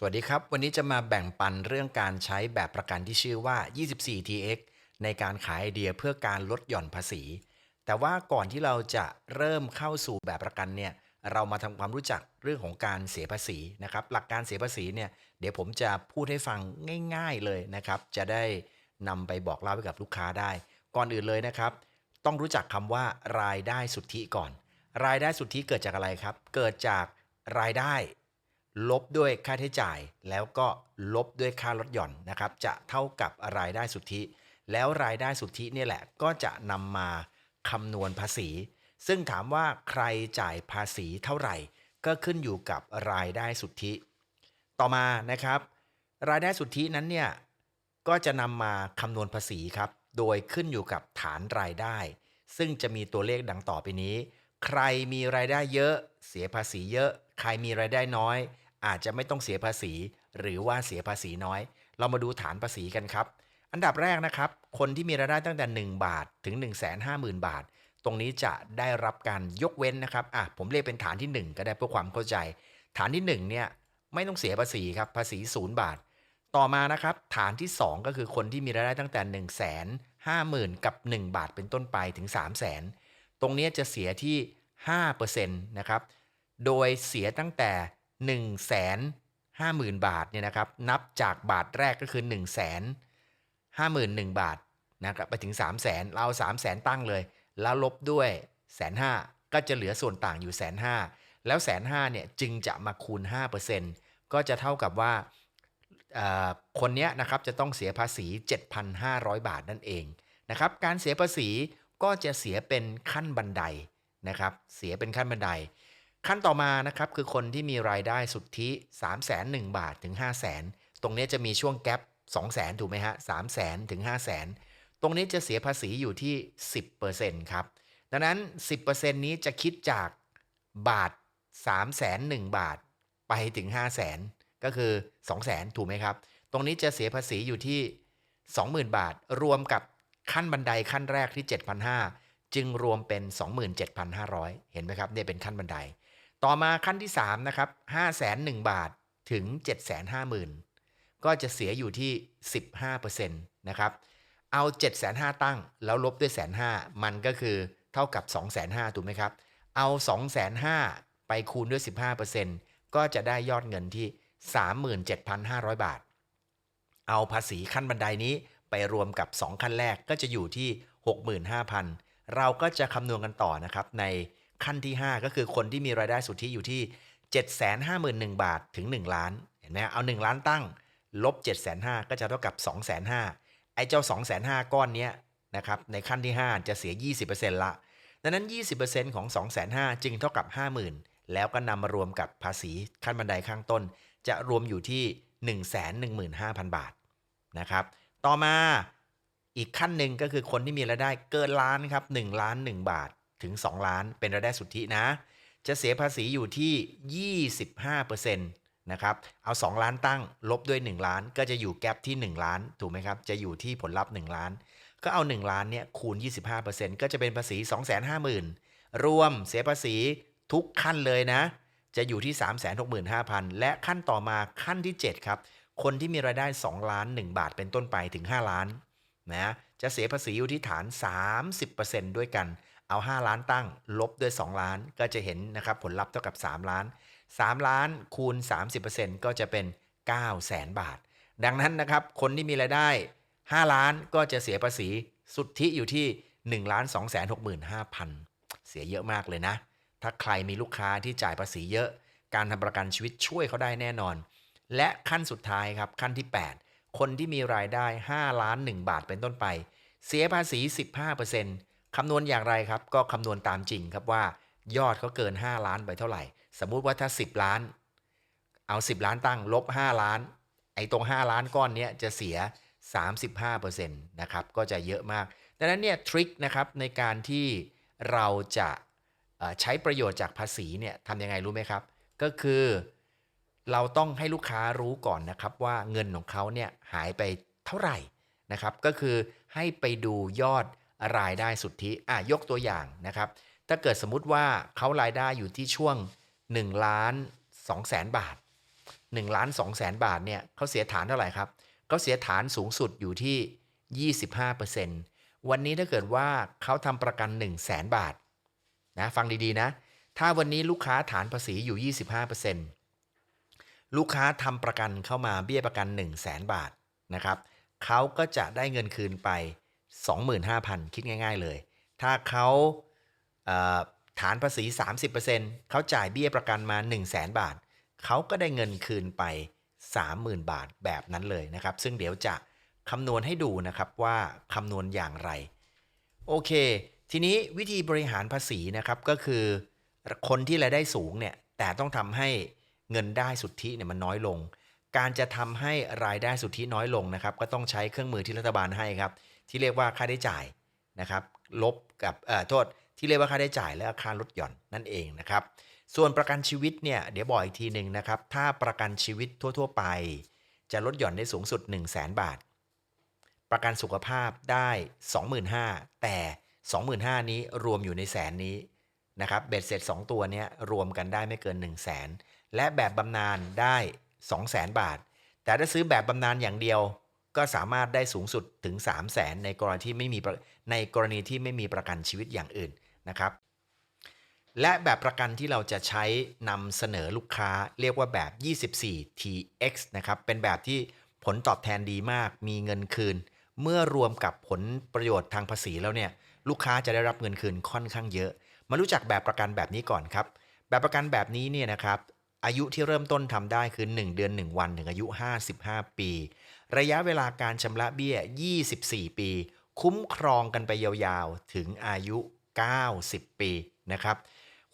สวัสดีครับ วันนี้จะมาแบ่งปันเรื่องการใช้แบบประกันที่ชื่อว่า 24TX ในการขายไอเดียเพื่อการลดหย่อนภาษี แต่ว่าก่อนที่เราจะเริ่มเข้าสู่แบบประกันเนี่ยเรามาทำความรู้จักเรื่องของการเสียภาษีนะครับ หลักการเสียภาษีเนี่ยเดี๋ยวผมจะพูดให้ฟังง่าย ๆเลยนะครับ จะได้นำไปบอกเล่าให้กับลูกค้าได้ ก่อนอื่นเลยนะครับ ต้องรู้จักคำว่ารายได้สุทธิก่อน รายได้สุทธิเกิดจากอะไรครับ เกิดจากรายได้ ลบด้วยค่าใช้จ่าย แล้วก็ลบด้วยค่าลดหย่อนนะครับ จะเท่ากับรายได้สุทธิ แล้วรายได้สุทธินี่แหละก็จะนำมาคำนวณภาษี ซึ่งถามว่าใครจ่ายภาษีเท่าไหร่ ก็ขึ้นอยู่กับรายได้สุทธิ ต่อมานะครับ รายได้สุทธินั้นเนี่ยก็จะนำมาคำนวณภาษีครับ โดยขึ้นอยู่กับฐานรายได้ ซึ่งจะมีตัวเลขดังต่อไปนี้ ใครมีรายได้เยอะ เสียภาษีเยอะ ใครมีรายได้น้อย อาจจะไม่ต้องเสียภาษี หรือว่าเสียภาษีน้อย เรามาดูฐานภาษีกันครับ อันดับแรกนะครับ คนที่มีรายได้ตั้งแต่ 1 บาทถึง 1 5 0 0 0 0 บาท ตรงนี้จะได้รับการยกเว้นนะครับอะผมเรียกเป็นฐานที่ 1 ก็ได้เพื่อความเข้าใจ ฐานที่1เนี่ยไม่ต้องเสียภาษีครับภาษี0บาท ต่อมานะครับฐานที่ 2 ก็คือคนที่มีรายได้ตั้งแต่ 1 5 0 0 0 0 กับ 1 บาทเป็นต้นไปถึง 3 0 0 0 0 0ตรงนี้จะเสียที่5%นะครับโดยเสียตั้งแต่ 1 5 0 0 0 0 บาทเนี่ยนะครับนับจากบาทแรกก็คือ 1 5 1 0 0 0 บาทนะครับไปถึง 3 0 0 0 0 0เรา3 0 0 0 0 0 ตั้งเลย แล้วลบด้วยแสนห้าก็จะเหลือส่วนต่างอยู่แสนห้าแล้วแสนห้าเนี่ยจึงจะมาคูณ 5%ก็จะเท่ากับว่าคนเนี้ยนะครับจะต้องเสียภาษี 7,500 บาทนั่นเองนะครับการเสียภาษีก็จะเสียเป็นขั้นบันไดนะครับเสียเป็นขั้นบันได ขั้นต่อมานะครับคือคนที่มีรายได้สุทธิ 3 0 0 0 0 1 บาทถึง 5 0 0 0 0 0 ตรงนี้จะมีช่วงแกลบ2 0 0 0 0 ถูกไหมฮะ3 0 0 0 0 0ถึง5 0 0 0 0 0 ตรงนี้จะเสียภาษีอยู่ที่ 10%ครับ ดังนั้น 10%นี้จะคิดจากบาท 3 0 0 0 0 1 บาทไปถึง 5 0 0 0 0 0 ก็คือ 2 0 0 0 0 0 ถูกไหมครับ ตรงนี้จะเสียภาษีอยู่ที่ 20,000 บาท รวมกับขั้นบันไดขั้นแรกที่ 7,500 จึงรวมเป็น 27,500 เห็นไหมครับเนี่ยเป็นขั้นบันได ต่อมาขั้นที่3นะครับ5 0 0 0 0บาทถึง750,000ก็จะเสียอยู่ที่ 15%นะครับ เอา750,000ตั้ง แล้วลบด้วย1,500,000มันก็คือเท่ากับ250,000ถูกไหมครับ เอา250,000ไปคูณด้วย 15%ก็จะได้ยอดเงินที่ 37,500 บาท เอาภาษีขั้นบันไดนี้ไปรวมกับ 2 ขั้นแรกก็จะอยู่ที่ 65,000 เราก็จะคำนวณกันต่อนะครับใน ขั้นที่ 5 ก็คือคนที่มีรายได้สุทธิอยู่ที่ 751,000 บาทถึง 1 ล้าน เห็นไหมเอา 1 ล้านตั้ง ลบ 750,000ก็จะเท่ากับ 250,000ไอ้เจ้า 250,000ก้อนเนี้ยนะครับในขั้นที่ 5 จะเสีย 20%ละดังนั้น 20%ของ 250,000จึงเท่ากับ 50,000 แล้วก็นำมารวมกับภาษีขั้นบันไดข้างต้น จะรวมอยู่ที่ 115,000 บาทนะครับ ต่อมาอีกขั้นหนึ่งก็คือคนที่มีรายได้เกินล้านครับ1ล้าน 1 บาท ถึง 2 ล้านเป็นรายได้สุทธินะ จะเสียภาษีอยู่ที่ 25%นะครับ เอา 2 ล้านตั้งลบด้วย 1 ล้าน ก็จะอยู่แกลบที่ 1 ล้าน ถูกไหมครับ จะอยู่ที่ผลลัพธ์ 1 ล้าน ก็เอา 1 ล้านเนี่ยคูณ 25%ก็จะเป็นภาษี 250,000 รวมเสียภาษีทุกขั้นเลยนะ จะอยู่ที่ 365,000 และขั้นต่อมาขั้นที่ 7 ครับ คนที่มีรายได้ 2 ล้าน 1 บาทเป็นต้นไปถึง 5 ล้านนะจะเสียภาษีอยู่ที่ฐาน 30%ด้วยกัน เอา 5 ล้านตั้ง ลบด้วย 2 ล้านก็จะเห็นนะครับผลลัพธ์เท่ากับ 3 ล้าน 3 ล้านคูณ 30%ก็จะเป็น 9 0 0 0 0 0บาท ดังนั้นนะครับคนที่มีรายได้ 5 ล้านก็จะเสียภาษีสุทธิอยู่ที่1ล้าน2 6 5 0 0 0 เสียเยอะมากเลยนะ ถ้าใครมีลูกค้าที่จ่ายภาษีเยอะ การทำประกันชีวิตช่วยเขาได้แน่นอน และขั้นสุดท้ายครับขั้นที่ 8 คนที่มีรายได้ 5 ล้าน 1 บาทเป็นต้นไป เสียภาษี 15% คำนวณอย่างไรครับ ก็คำนวณตามจริงครับว่า ยอดเขาเกิน 5 ล้านไปเท่าไหร่ สมมุติว่าถ้า 10 ล้าน เอา 10 ล้านตั้งลบ 5 ล้าน ไอ้ตรง 5 ล้านก้อนเนี้ยจะเสีย 35%นะครับก็จะเยอะมาก ดังนั้นเนี่ยทริคนะครับในการที่เราจะใช้ประโยชน์จากภาษีเนี่ยทำยังไงรู้ไหมครับ ก็คือเราต้องให้ลูกค้ารู้ก่อนนะครับว่าเงินของเขาเนี่ยหายไปเท่าไหร่นะครับ ก็คือให้ไปดูยอด รายได้สุทธิอะยกตัวอย่างนะครับ ถ้าเกิดสมมุติว่าเขารายได้อยู่ที่ช่วง1ล้าน2แสนบาท1ล้าน2แสนบาทเนี่ยเขาเสียฐานเท่าไหร่ครับเขาเสียฐานสูงสุดอยู่ที่ 25%วันนี้ถ้าเกิดว่าเขาทำประกัน 1 0 0 0 0แสนบาทนะฟังดีๆนะ ถ้าวันนี้ลูกค้าฐานภาษีอยู่ 25%ลูกค้าทำประกันเข้ามาเบี้ยประกัน 1 0 0 0 0แสนบาทนะครับเขาก็จะได้เงินคืนไป 25,000 คิดง่าย ๆเลย ถ้าเขาฐานภาษี 30%เขาจ่ายเบี้ยประกันมา 1 0 0 0 0แสนบาท เขาก็ได้เงินคืนไป 30,000 บาทแบบนั้นเลยนะครับ ซึ่งเดี๋ยวจะคำนวณให้ดูนะครับว่าคำนวณอย่างไร โอเค ทีนี้วิธีบริหารภาษีนะครับก็คือ คนที่รายได้สูงเนี่ยแต่ต้องทำให้เงินได้สุทธิเนี่ยมันน้อยลง การจะทำให้รายได้สุทธิน้อยลงนะครับ ก็ต้องใช้เครื่องมือที่รัฐบาลให้ครับ ที่เรียกว่าค่าได้จ่ายนะครับลบกับเอ่อโทษที่เรียกว่าค่าได้จ่ายและค่าลดหย่อนนั่นเองนะครับ ส่วนประกันชีวิตเนี่ยเดี๋ยวบอกอีกทีหนึ่งนะครับ ถ้าประกันชีวิตทั่ว ๆ ไป จะลดหย่อนได้สูงสุด 1 0 0 0 0แบาท ประกันสุขภาพได้ 25,000แต่ 25,000นี้รวมอยู่ในแสนนี้นะครับเบ็ดเสร็จ 2 ตัวเนี้ยรวมกันได้ไม่เกิน 1 0 0 0 0แสนและแบบบำนาญได้ 200,000บาท แต่ถ้าซื้อแบบบำนาญอย่างเดียว ก็สามารถได้สูงสุดถึง 3 0 0แสนในกรณีที่ไม่มีในกรณีที่ไม่มีประกันชีวิตอย่างอื่นนะครับ และแบบประกันที่เราจะใช้นำเสนอลูกค้าเรียกว่าแบบ 24TX นะครับเป็นแบบที่ผลตอบแทนดีมาก มีเงินคืน เมื่อรวมกับผลประโยชน์ทางภาษีแล้วเนี่ยลูกค้าจะได้รับเงินคืนค่อนข้างเยอะ มารู้จักแบบประกันแบบนี้ก่อนครับ แบบประกันแบบนี้เนี่ยนะครับ อายุที่เริ่มต้นทำได้คือ 1 เดือน 1 วันถึงอายุ 55 ปี ระยะเวลาการชำระเบี้ย 24 ปี คุ้มครองกันไปยาวๆ ถึงอายุ 90 ปีนะครับ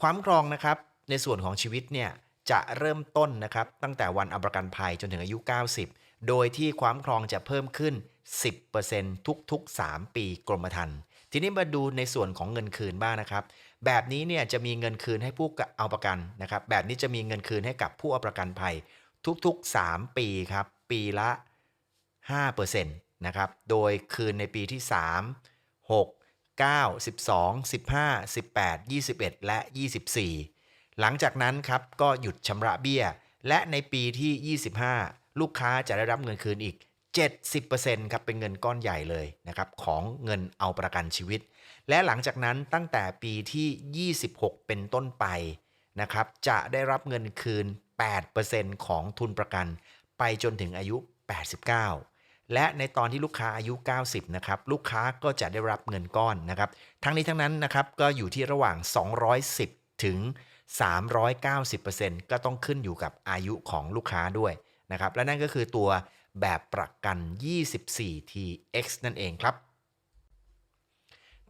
ความครองนะครับในส่วนของชีวิตเนี่ยจะเริ่มต้นนะครับตั้งแต่วันอาประกันภัยจนถึงอายุ 90 โดยที่ความครองจะเพิ่มขึ้น 10%ทุกๆ 3 ปีกรมธรรม์ทีนี้มาดูในส่วนของเงินคืนบ้างนะครับ แบบนี้เนี่ยจะมีเงินคืนให้ผู้เอาประกันนะครับ แบบนี้จะมีเงินคืนให้กับผู้เอาประกันภัย ทุกๆ 3 ปีครับ ปีละ 5%นะครับ โดยคืนในปีที่ 3 6 9 12 15 18 21 และ 24 หลังจากนั้นครับก็หยุดชำระเบี้ย และในปีที่ 25 ลูกค้าจะได้รับเงินคืนอีก 70%ครับเป็นเงินก้อนใหญ่เลยนะครับของเงินเอาประกันชีวิต และหลังจากนั้นตั้งแต่ปีที่ 26 เป็นต้นไปนะครับจะได้รับเงินคืน 8%ของทุนประกัน ไปจนถึงอายุ 89 และในตอนที่ลูกค้าอายุ 90 นะครับ ลูกค้าก็จะได้รับเงินก้อนนะครับ ทั้งนี้ทั้งนั้นนะครับก็อยู่ที่ระหว่าง 210 ถึง 390%ก็ต้องขึ้นอยู่กับอายุของลูกค้าด้วยนะครับ และนั่นก็คือตัวแบบประกัน 24TX นั่นเองครับ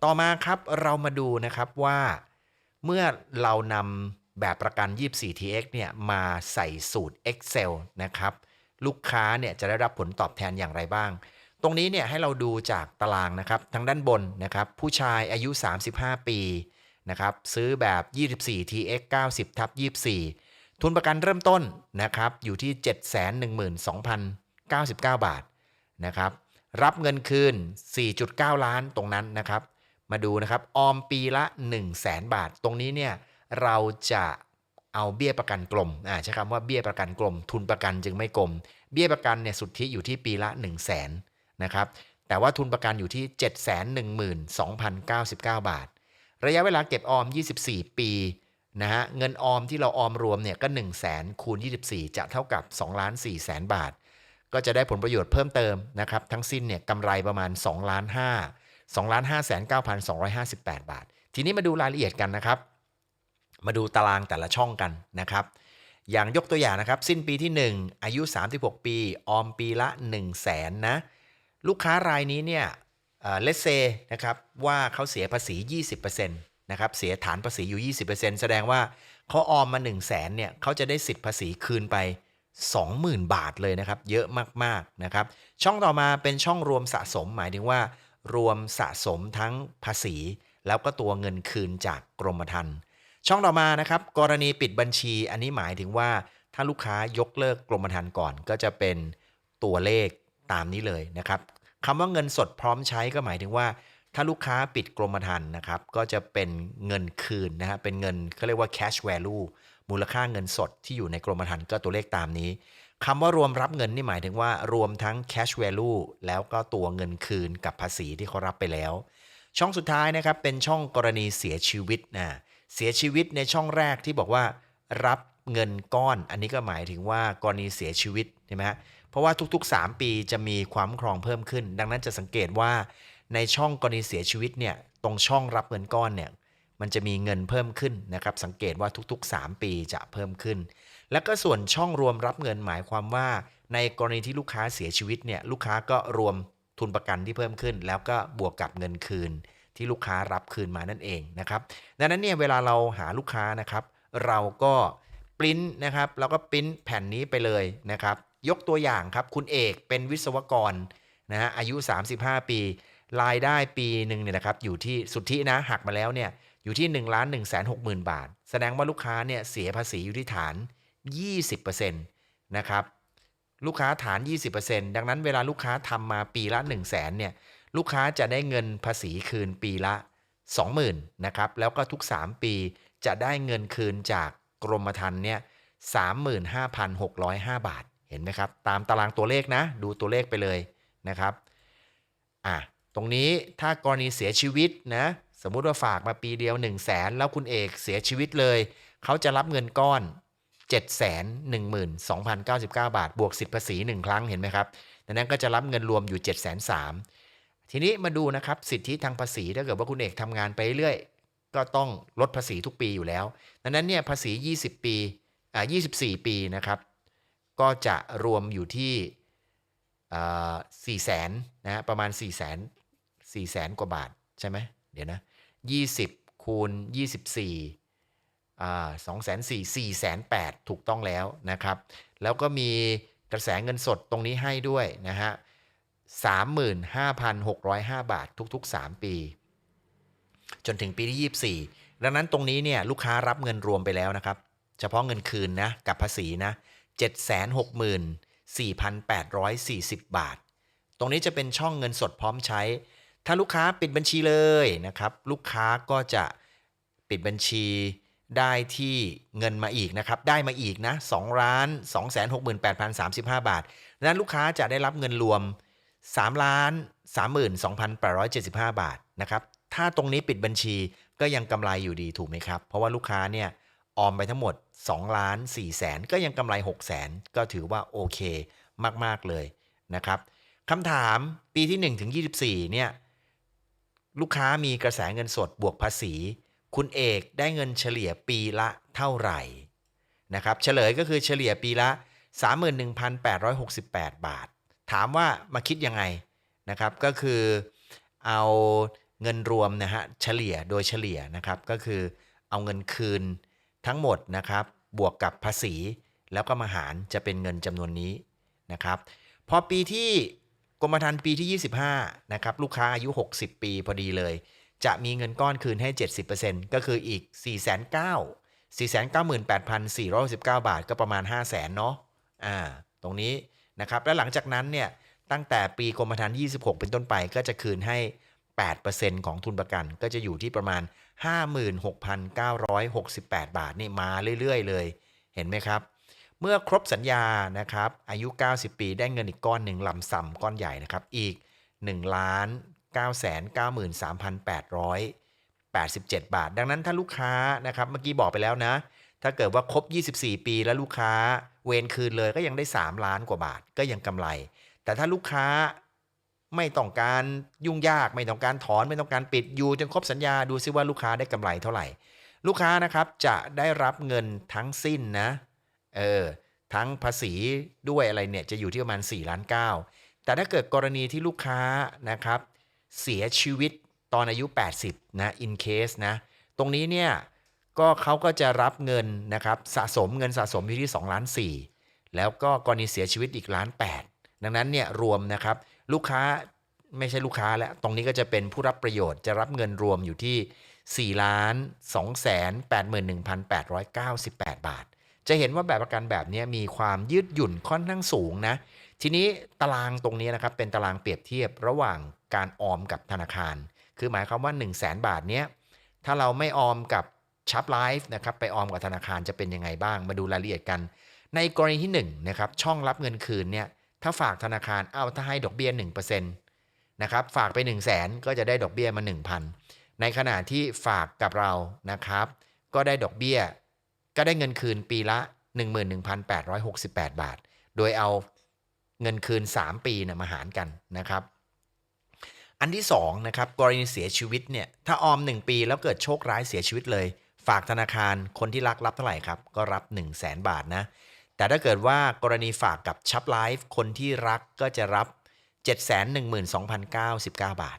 ต่อมาครับเรามาดูนะครับว่าเมื่อเรานำแบบประกัน 24TX เนี่ยมาใส่สูตร Excel นะครับ ลูกค้าเนี่ยจะได้รับผลตอบแทนอย่างไรบ้าง ตรงนี้เนี่ยให้เราดูจากตารางนะครับทางด้านบนนะครับ ผู้ชายอายุ 35 ปีนะครับซื้อแบบ 24 TX 90ทับ24 ทุนประกันเริ่มต้นนะครับอยู่ที่ 712,099 บาทนะครับรับเงินคืน 4.9 ล้านตรงนั้นนะครับ มาดูนะครับ ออมปีละ1 0 0 0 0แบาท ตรงนี้เนี่ยเราจะเอาเบี้ยประกันกลมอ่าใช้คำว่าเบี้ยประกันกลม ทุนประกันจึงไม่กลม เบี้ยประกันเนี่ยสุทธิอยู่ที่ปีละ 1 0 0 0 0แสนนะครับแต่ว่าทุนประกันอยู่ที่ 712,099 บาท ระยะเวลาเก็บออม 24 ปีนะฮะเงินออมที่เราออมรวมเนี่ยก็ 1 0 0 0 0แสนคูณ24 จะเท่ากับ2ล้าน4แสนบาท ก็จะได้ผลประโยชน์เพิ่มเติมนะครับทั้งสิ้นเนี่ยกำไรประมาณ2ล้าน5 2ล้าน5แสน9,258 บาท ทีนี้มาดูรายละเอียดกันนะครับ มาดูตารางแต่ละช่องกันนะครับ อย่างยกตัวอย่างนะครับ สิ้นปีที่ 1 อายุ 36 ปี ออมปีละ 1 0 0 0 0แสนนะ ลูกค้ารายนี้เนี่ยเลสเซนะครับว่าเขาเสียภาษี 20%นะครับเสียฐานภาษีอยู่ 20%แสดงว่าเขาออมมา 1 0 0 0 0แสนเนี่ยเขาจะได้สิทธิ์ภาษีคืนไป 20,000 บาทเลยนะครับ เยอะมากๆนะครับ ช่องต่อมาเป็นช่องรวมสะสมหมายถึงว่า รวมสะสมทั้งภาษี แล้วก็ตัวเงินคืนจากกรมธรรม์ช่องต่อมานะครับ กรณีปิดบัญชีอันนี้หมายถึงว่า ถ้าลูกค้ายกเลิกกรมธรรม์ก่อนก็จะเป็นตัวเลขตามนี้เลยนะครับคำว่าเงินสดพร้อมใช้ก็หมายถึงว่า ถ้าลูกค้าปิดกรมธรรม์นะครับ ก็จะเป็นเงินคืนนะฮะเป็นเงินเขาเรียกว่า cash value มูลค่าเงินสดที่อยู่ในกรมธรรม์ก็ตัวเลขตามนี้ คำว่ารวมรับเงินนี่หมายถึงว่ารวมทั้ง cash value แล้วก็ตัวเงินคืนกับภาษีที่เขารับไปแล้ว ช่องสุดท้ายนะครับเป็นช่องกรณีเสียชีวิตนะเสียชีวิตในช่องแรกที่บอกว่า รับเงินก้อน อันนี้ก็หมายถึงว่ากรณีเสียชีวิตใช่ไหมฮะเพราะว่าทุกๆ 3 ปีจะมีความคุ้มครองเพิ่มขึ้น ดังนั้นจะสังเกตว่าในช่องกรณีเสียชีวิตเนี่ยตรงช่องรับเงินก้อนเนี่ยมันจะมีเงินเพิ่มขึ้นนะครับสังเกตว่าทุกๆ 3 ปีจะเพิ่มขึ้น แล้วก็ส่วนช่องรวมรับเงินหมายความว่า ในกรณีที่ลูกค้าเสียชีวิตเนี่ยลูกค้าก็รวมทุนประกันที่เพิ่มขึ้น แล้วก็บวกกับเงินคืน ที่ลูกค้ารับคืนมานั่นเองนะครับดังนั้นเนี่ยเวลาเราหาลูกค้านะครับ เราก็ปริ้นนะครับแล้วก็ปริ้นแผ่นนี้ไปเลยนะครับ ยกตัวอย่างครับคุณเอกเป็นวิศวกรนะฮะอายุ 35 ปี รายได้ปีหนึ่งเนี่ยนะครับอยู่ที่สุทธินะหักมาแล้วเนี่ยอยู่ที่1นึ่งล้านหนึ่งแสนหกหมื่นบาท แสดงว่าลูกค้าเนี่ยเสียภาษีอยู่ที่ฐาน 20%นะครับลูกค้าฐาน 20%ดังนั้นเวลาลูกค้าทำมาปีละ 1 0 0 0 0แสนเนี่ยลูกค้าจะได้เงินภาษีคืนปีละ 20,000นะครับแล้วก็ทุก 3 ปีจะได้เงินคืนจากกรมธรรม์เนี่ย35,605 บาทเห็นไหมครับ ตามตารางตัวเลขนะ ดูตัวเลขไปเลยนะครับอะตรงนี้ถ้ากรณีเสียชีวิตนะสมมุติว่าฝากมาปีเดียว 1 0 0 0 0แสนแล้วคุณเอกเสียชีวิตเลย เขาจะรับเงินก้อน 712,099 บาท บวกสิทธิภาษี1 ครั้งเห็นไหมครับดังนั้นก็จะรับเงินรวมอยู่7 3 0 0 0ทีนี้มาดูนะครับสิทธิทางภาษีถ้าเกิดว่าคุณเอกทำงานไปเรื่อยก็ต้องลดภาษีทุกปีอยู่แล้วดังนั้นเนี่ยภาษี 20 ปีอ่า24 ปีนะครับ ก็จะรวมอยู่ที่สี่แสนนะประมาณ4 0 0 0 0 0 4แสนกว่าบาทใช่ไหมเดี๋ยวนะ20คูณ24 สอ่า2แสนสี่สี่แสนแปดถูกต้องแล้วนะครับ แล้วก็มีกระแสเงินสดตรงนี้ให้ด้วยนะฮะ35,605 บาททุก ๆ 3 ปี จนถึงปีที่ 24 ดังนั้นตรงนี้เนี่ยลูกค้ารับเงินรวมไปแล้วนะครับ เฉพาะเงินคืนนะกับภาษีนะ 764,840 บาท ตรงนี้จะเป็นช่องเงินสดพร้อมใช้ ถ้าลูกค้าปิดบัญชีเลยนะครับ ลูกค้าก็จะปิดบัญชี ได้ที่เงินมาอีกนะครับ ได้มาอีกนะ2ล้าน265,035 บาทดังนั้นลูกค้าจะได้รับเงินรวม3ล้าน32,875 บาทนะครับ ถ้าตรงนี้ปิดบัญชีก็ยังกำไรอยู่ดีถูกไหมครับ เพราะว่าลูกค้าเนี่ยออมไปทั้งหมด2ล้าน4แสนก็ยังกำไร6แสนก็ถือว่าโอเคมาก ๆ เลยนะครับคำถามปีที่1ถึง24เนี่ยลูกค้ามีกระแสเงินสดบวกภาษี คุณเอกได้เงินเฉลี่ยปีละเท่าไหร่นะครับเฉลยก็คือเฉลี่ยปีละ 31,868 บาท ถามว่ามาคิดยังไงนะครับก็คือเอาเงินรวมนะฮะเฉลี่ยโดยเฉลี่ยนะครับก็คือเอาเงินคืนทั้งหมดนะครับบวกกับภาษีแล้วก็มาหารจะเป็นเงินจำนวนนี้นะครับพอปีที่กรมธรรม์ปีที่ 25นะครับลูกค้าอายุ 60 ปีพอดีเลย จะมีเงินก้อนคืนให้ 70%ก็คืออีก 4 9 0 0 498,469 บาทก็ประมาณ 5 0 0 0 0นเนาะอ่าตรงนี้นะครับ แล้วหลังจากนั้นเนี่ยตั้งแต่ปีกรมธรรม์26 เป็นต้นไปก็จะคืนให้ 8%ของทุนประกันก็จะอยู่ที่ประมาณ 56,968 บาทนี่มาเรื่อย ๆ เลย เห็นไหมครับ เมื่อครบสัญญานะครับอายุ 90 ปีได้เงินอีกก้อนหนึ่งลำซ้ำก้อนใหญ่นะครับอีก1ล้าน 993,887 บาท ดังนั้นถ้าลูกค้านะครับ เมื่อกี้บอกไปแล้วนะ ถ้าเกิดว่าครบ 24 ปีแล้วลูกค้าเวนคืนเลยก็ยังได้ 3 ล้านกว่าบาทก็ยังกำไร แต่ถ้าลูกค้าไม่ต้องการยุ่งยากไม่ต้องการถอนไม่ต้องการปิดอยู่จนครบสัญญาดูซิว่าลูกค้าได้กำไรเท่าไหร่ ลูกค้านะครับจะได้รับเงินทั้งสิ้นนะเออทั้งภาษีด้วยอะไรเนี่ยจะอยู่ที่ประมาณ 4 ล้าน 9 แต่ถ้าเกิดกรณีที่ลูกค้านะครับ เสียชีวิตตอนอายุ 80 นะ in case นะ ตรงนี้เนี่ย ก็เขาก็จะรับเงินนะครับ สะสมเงินสะสมอยู่ที่2ล้าน4แล้วก็กรณีเสียชีวิตอีกล้าน8ดังนั้นเนี่ยรวมนะครับ ลูกค้าไม่ใช่ลูกค้าแล้ว ตรงนี้ก็จะเป็นผู้รับประโยชน์จะรับเงินรวมอยู่ที่4ล้าน2แสน81,898 บาท จะเห็นว่าแบบประกันแบบนี้มีความยืดหยุ่นค่อนข้างสูงนะ ทีนี้ตารางตรงนี้นะครับเป็นตารางเปรียบเทียบระหว่างการออมกับธนาคาร คือหมายความว่า 1 0 0 0 0แบาทเนี้ยถ้าเราไม่ออมกับชับไลฟ์นะครับไปออมกับธนาคารจะเป็นยังไงบ้าง มาดูรายละเอียดกัน ในกรณีที่1นะครับช่องรับเงินคืนเนี่ยถ้าฝากธนาคารเอาถ้าให้ดอกเบี้ย1%นะครับฝากไป 1 0 0 0 0แสนก็จะได้ดอกเบี้ยมา 1,000 ในขณะที่ฝากกับเรานะครับก็ได้ดอกเบี้ย ก็ได้เงินคืนปีละ 11,868 บาท โดยเอา เงินคืน 3 ปีนะมาหารกันนะครับ อันที่2นะครับกรณีเสียชีวิตเนี่ยถ้าออม 1 ปีแล้วเกิดโชคร้ายเสียชีวิตเลย ฝากธนาคารคนที่รักรับเท่าไหร่ครับ ก็รับ 1 0 0 0 0แบาทนะ แต่ถ้าเกิดว่ากรณีฝากกับชับไลฟ์คนที่รักก็จะรับ 712,099 บาท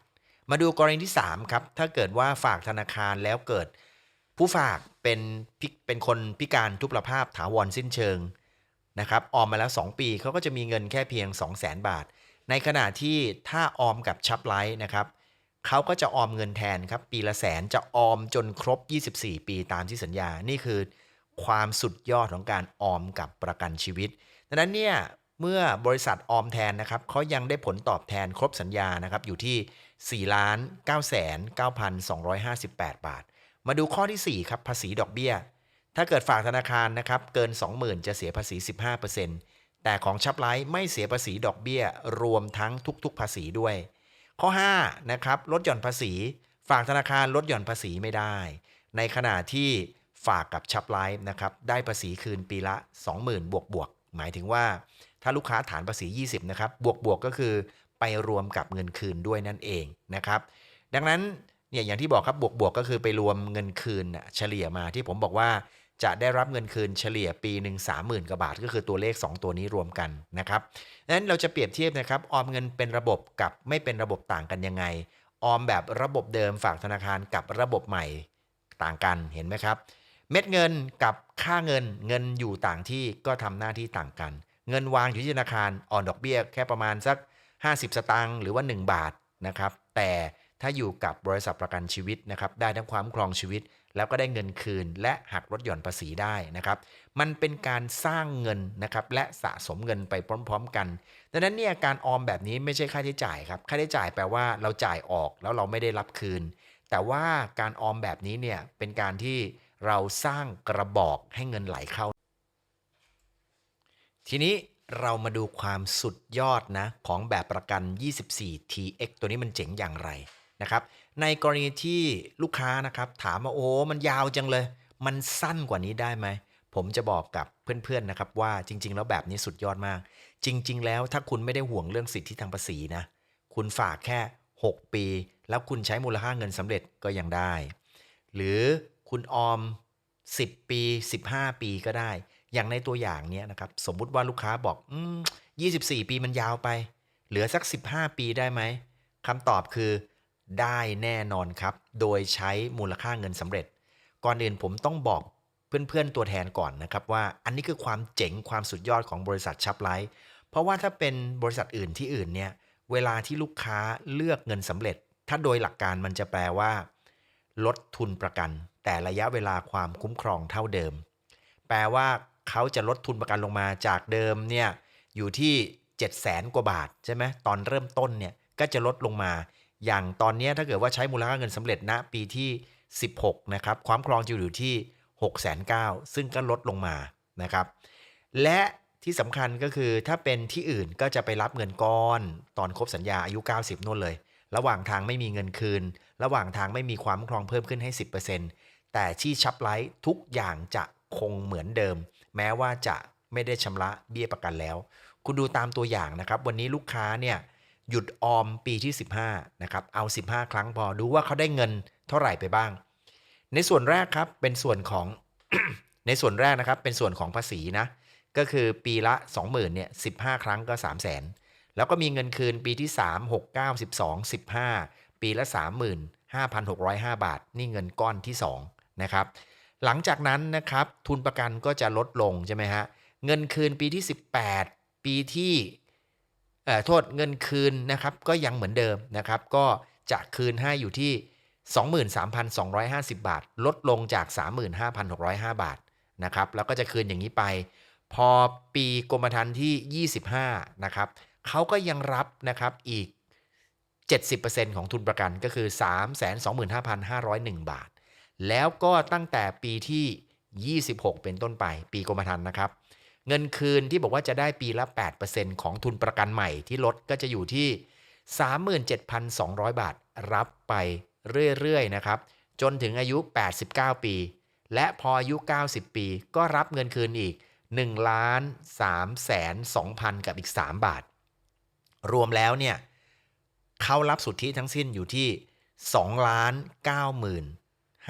มาดูกรณีที่3ครับถ้าเกิดว่าฝากธนาคารแล้วเกิดผู้ฝากเป็นเป็นคนพิการทุพพลภาพถาวรสิ้นเชิง นะครับออมมาแล้ว 2 ปีเขาก็จะมีเงินแค่เพียง 200,000บาท ในขณะที่ถ้าออมกับชับไลท์นะครับเขาก็จะออมเงินแทนครับปีละแสนจะออมจนครบ 24 ปีตามที่สัญญา นี่คือความสุดยอดของการออมกับประกันชีวิต ดังนั้นเนี่ยเมื่อบริษัทออมแทนนะครับเขายังได้ผลตอบแทนครบสัญญานะครับอยู่ที่4ล้าน9แสน9,258 บาท มาดูข้อที่ 4 ครับ ภาษีดอกเบี้ย ถ้าเกิดฝากธนาคารนะครับเกิน 20,000 จะเสียภาษี 15%แต่ของชับไลท์ไม่เสียภาษีดอกเบี้ย รวมทั้งทุกๆภาษีด้วย ข้อ5นะครับลดหย่อนภาษี ฝากธนาคารลดหย่อนภาษีไม่ได้ ในขณะที่ฝากกับชับไลฟ์นะครับได้ภาษีคืนปีละ 20,000 บวกบวกหมายถึงว่า ถ้าลูกค้าฐานภาษี 20นะครับบวกบวกก็คือไปรวมกับเงินคืนด้วยนั่นเองนะครับ ดังนั้นเนี่ยอย่างที่บอกครับบวกบวกก็คือไปรวมเงินคืนเฉลี่ยมาที่ผมบอกว่า จะได้รับเงินคืนเฉลี่ยปีหนึ่ง30,000กว่าบาท ก็คือตัวเลข 2 ตัวนี้รวมกันนะครับดังนั้นเราจะเปรียบเทียบนะครับออมเงินเป็นระบบกับไม่เป็นระบบต่างกันยังไง ออมแบบระบบเดิมฝากธนาคารกับระบบใหม่ต่างกันเห็นไหมครับ เม็ดเงินกับค่าเงินเงินอยู่ต่างที่ก็ทำหน้าที่ต่างกัน เงินวางอยู่ที่ธนาคารอ่อนดอกเบี้ยแค่ประมาณสัก 50 สตางค์หรือว่า 1 บาทนะครับแต่ถ้าอยู่กับบริษัทประกันชีวิตนะครับได้ทั้งความครองชีวิต แล้วก็ได้เงินคืน และหักลดหย่อนภาษีได้นะครับ มันเป็นการสร้างเงินนะครับและสะสมเงินไปพร้อม ๆ กัน ดังนั้นเนี่ยการออมแบบนี้ไม่ใช่ค่าใช้จ่ายครับ ค่าใช้จ่ายแปลว่าเราจ่ายออกแล้วเราไม่ได้รับคืน แต่ว่าการออมแบบนี้เนี่ยเป็นการที่เราสร้างกระบอกให้เงินไหลเข้า ทีนี้เรามาดูความสุดยอดนะของแบบประกัน 24 TX ตัวนี้มันเจ๋งอย่างไรนะครับ ในกรณีที่ลูกค้านะครับ ถามว่าโอ้มันยาวจังเลย มันสั้นกว่านี้ได้ไหม ผมจะบอกกับเพื่อนๆนะครับว่าจริง ๆ แล้วแบบนี้สุดยอดมาก จริง ๆ แล้วถ้าคุณไม่ได้ห่วงเรื่องสิทธิทางภาษีนะ คุณฝากแค่ 6 ปี แล้วคุณใช้มูลค่าเงินสำเร็จก็ยังได้ หรือคุณออม 10 ปี 15 ปีก็ได้ อย่างในตัวอย่างเนี้ยนะครับสมมุติว่าลูกค้าบอกอืม24 ปีมันยาวไป เหลือสัก 15 ปีได้ไหมคำตอบคือ ได้แน่นอนครับ โดยใช้มูลค่าเงินสำเร็จ ก่อนอื่นผมต้องบอกเพื่อนๆตัวแทนก่อนนะครับว่าอันนี้คือความเจ๋งความสุดยอดของบริษัทชับไลท์เพราะว่าถ้าเป็นบริษัทอื่นที่อื่นเนี่ยเวลาที่ลูกค้าเลือกเงินสำเร็จ ถ้าโดยหลักการมันจะแปลว่า ลดทุนประกัน แต่ระยะเวลาความคุ้มครองเท่าเดิม แปลว่าเขาจะลดทุนประกันลงมาจากเดิมเนี่ยอยู่ที่ 7 0 0แสนกว่าบาทใช่ไหมตอนเริ่มต้นเนี่ยก็จะลดลงมา อย่างตอนนี้ถ้าเกิดว่าใช้มูลค่าเงินสำเร็จณปีที่ 16 นะครับ ความครองจะอยู่ที่ 6 9 0 0 0ซึ่งก็ลดลงมานะครับ และที่สำคัญก็คือถ้าเป็นที่อื่นก็จะไปรับเงินก้อน ตอนครบสัญญาอายุ 90นู่นเลย ระหว่างทางไม่มีเงินคืน ระหว่างทางไม่มีความครองเพิ่มขึ้นให้ 10%แต่ที่ชับไลท์ทุกอย่างจะคงเหมือนเดิม แม้ว่าจะไม่ได้ชำระเบี้ยประกันแล้ว คุณดูตามตัวอย่างนะครับ วันนี้ลูกค้าเนี่ย หยุดออมปีที่ 15นะครับเอา 15 ครั้งพอดูว่าเขาได้เงินเท่าไหร่ไปบ้าง ในส่วนแรกครับเป็นส่วนของในส่วนแรกนะครับเป็นส่วนของภาษีนะก็คือปีละ 20,000เนี่ย15 ครั้งก็ 3 0 0 0 0 0 แล้วก็มีเงินคืนปีที่ 3 6 9 12 15 ปีละ 35,605 บาท นี่เงินก้อนที่ 2 นะครับ หลังจากนั้นนะครับทุนประกันก็จะลดลงใช่ไหมฮะเงินคืนปีที่ 18 ปีที่ โทษเงินคืนนะครับก็ยังเหมือนเดิมนะครับ ก็จะคืนให้อยู่ที่ 23,250 บาท ลดลงจาก 35,605 บาทนะครับแล้วก็จะคืนอย่างนี้ไป พอปีกรมธรรม์ที่ 25 นะครับเขาก็ยังรับนะครับอีก 70%ของทุนประกันก็คือ 325,501 บาท แล้วก็ตั้งแต่ปีที่ 26 เป็นต้นไป ปีกรมธรรม์นะครับ เงินคืนที่บอกว่าจะได้ปีละ 8%ของทุนประกันใหม่ที่ลดก็จะอยู่ที่ 37,200 บาท รับไปเรื่อยๆนะครับ จนถึงอายุ 89 ปี และพออายุ 90 ปี ก็รับเงินคืนอีก1ล้าน3แสน2,000กับอีก 3 บาท รวมแล้วเนี่ยเขารับสุทธิทั้งสิ้นอยู่ที่2ล้าน9หมื่น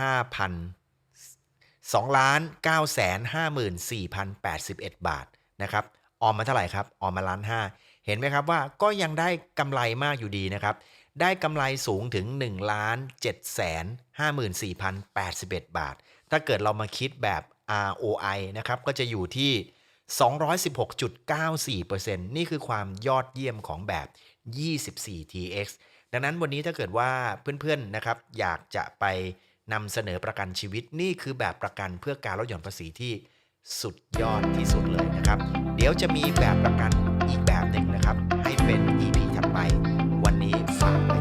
5,000 2ล้าน9แสน5หมื่น4,081 บาทนะครับออมมาเท่าไหร่ครับออมมาล้านห้าเห็นไหมครับว่าก็ยังได้กำไรมากอยู่ดีนะครับ ได้กำไรสูงถึง1ล้าน7แสน54,081 บาท ถ้าเกิดเรามาคิดแบบ ROI นะครับก็จะอยู่ที่ 216.94%นี่คือความยอดเยี่ยมของแบบ 24TX ดังนั้นวันนี้ถ้าเกิดว่าเพื่อนๆนะครับอยากจะไป นำเสนอประกันชีวิตนี่คือแบบประกันเพื่อการลดหย่อนภาษีที่สุดยอดที่สุดเลยนะครับ เดี๋ยวจะมีแบบประกันอีกแบบหนึ่งนะครับ ให้เป็น EP ถัดไป วันนี้ฝาก